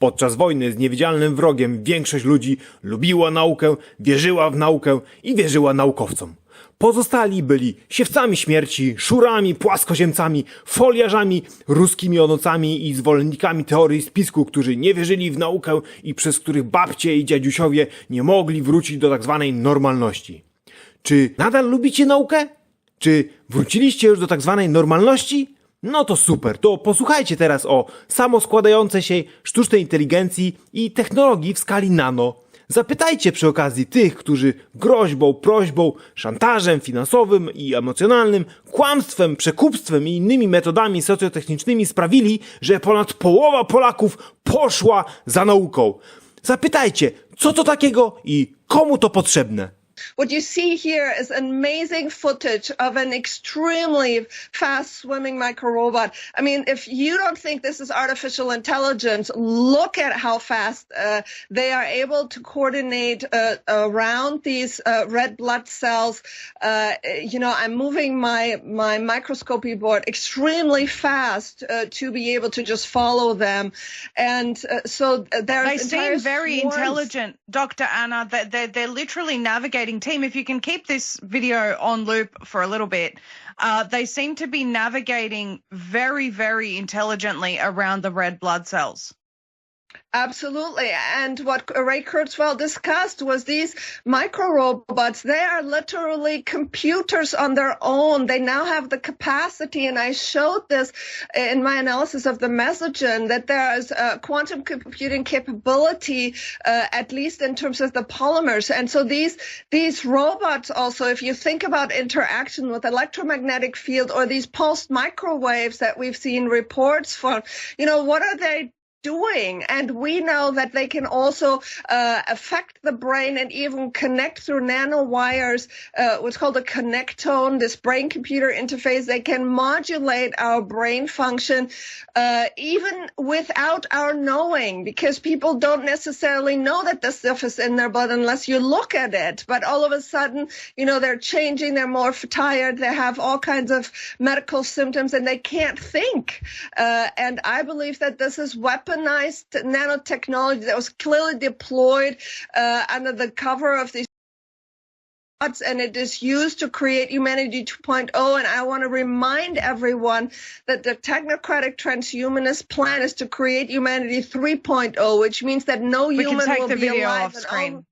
Podczas wojny z niewidzialnym wrogiem większość ludzi lubiła naukę, wierzyła w naukę i wierzyła naukowcom. Pozostali byli siewcami śmierci, szurami, płaskoziemcami, foliarzami, ruskimi onocami i zwolennikami teorii spisku, którzy nie wierzyli w naukę i przez których babcie i dziadziusiowie nie mogli wrócić do tak zwanej normalności. Czy nadal lubicie naukę? Czy wróciliście już do tak zwanej normalności? No to super, to posłuchajcie teraz o samoskładającej się sztucznej inteligencji i technologii w skali nano. Zapytajcie przy okazji tych, którzy groźbą, prośbą, szantażem finansowym i emocjonalnym, kłamstwem, przekupstwem i innymi metodami socjotechnicznymi sprawili, że ponad połowa Polaków poszła za nauką. Zapytajcie, co to takiego i komu to potrzebne. What you see here is amazing footage of an extremely fast swimming micro robot. I mean, if you don't think this is artificial intelligence, look at how fast uh, they are able to coordinate uh, around these uh, red blood cells. Uh, you know, I'm moving my my microscopy board extremely fast uh, to be able to just follow them, and uh, so They seem very swarms- intelligent, Dr. Anna. They're, they're, they're literally navigating team. If you can keep this video on loop for a little bit, uh, they seem to be navigating very, very intelligently around the red blood cells. Absolutely. And what Ray Kurzweil discussed was these micro robots. They are literally computers on their own. They now have the capacity. And I showed this in my analysis of the messagen that there is a quantum computing capability, uh, at least in terms of the polymers. And so these, these robots also, if you think about interaction with electromagnetic field or these pulsed microwaves that we've seen reports for, you know, what are they doing. And we know that they can also uh, affect the brain and even connect through nanowires uh, what's called a connectome this brain computer interface. They can modulate our brain function uh, even without our knowing because people don't necessarily know that this stuff is in their blood unless you look at it. But all of a sudden you know they're changing they're more tired they have all kinds of medical symptoms and they can't think. Uh, and i believe that this is weaponized nanotechnology that was clearly deployed uh, under the cover of these and it is used to create humanity 2.0 and i want to remind everyone that the technocratic transhumanist plan is to create humanity 3.0 which means that no We can human will be alive